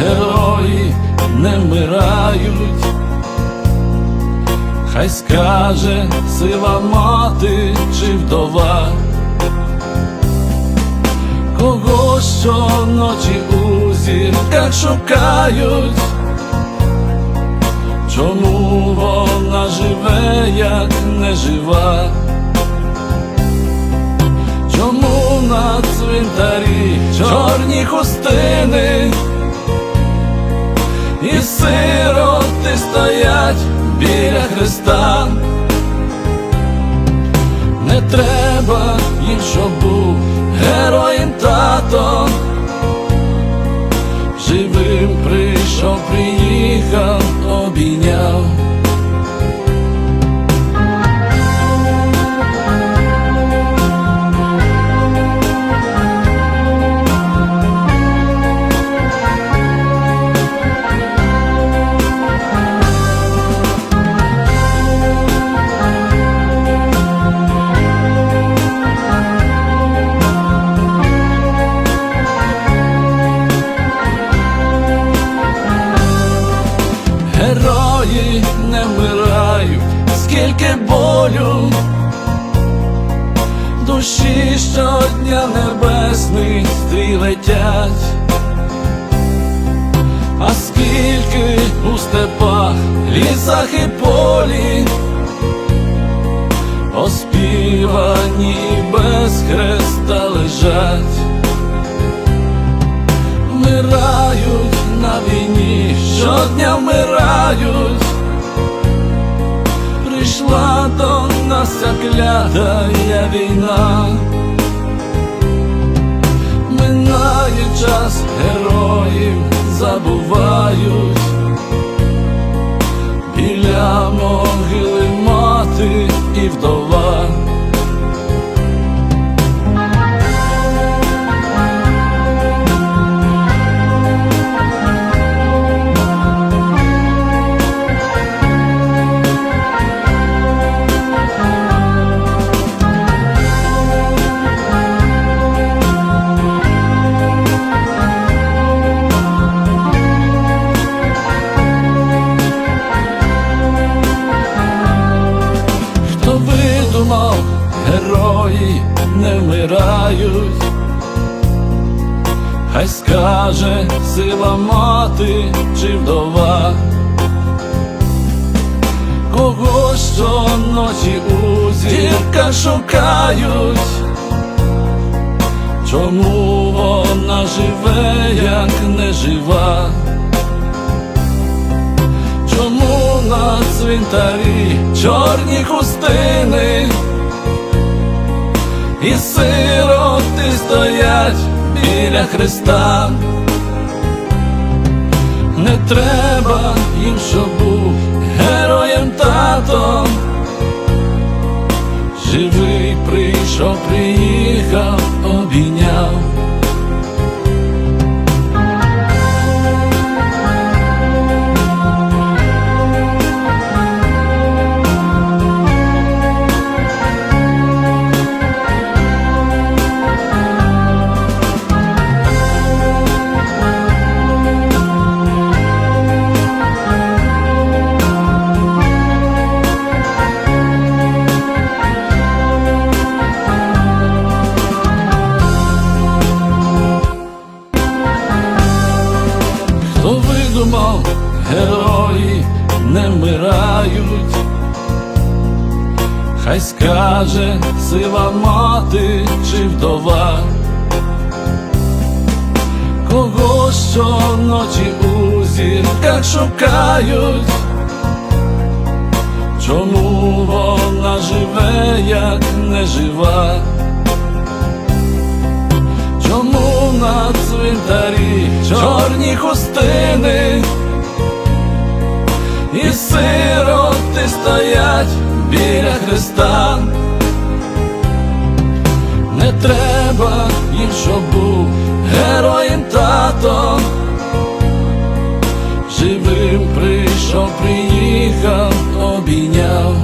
герої не вмирають, хай скаже сила мати чи вдова, кого щоночі у зірках шукають, чому вона живе, як не жива? Чому на цвинтарі чорні хустини? Стоять біля Христа? Не треба їм, щоб був героєм тато, живим прийшов, приїхав, обійняв. Душі щодня небесних стрій летять, а скільки у степах, лісах і полі, оспівані без хреста лежать вмирають на війні, щодня вмирають. Прийшла до нас ця війна, минає час героїв забувають, біля могили мати і вдова. Герої не вмирають, хай скаже сила мати чи вдова, кого щоночі у зірках шукають, чому вона живе, як не жива. Чому на цвинтарі чорні хустини і сироти стоять біля Христа? Не треба їм, щоб був героєм татом. живий прийшов, приїхав, обійняв. Не вмирають, хай скаже сила мати чи вдова, кого щоночі у зірках шукають, чому вона живе, як не жива. Чому на цвинтарі чорні хустини стоять біля Христа? Не треба їм, щоб був героєм тато, живим прийшов, приїхав, обійняв.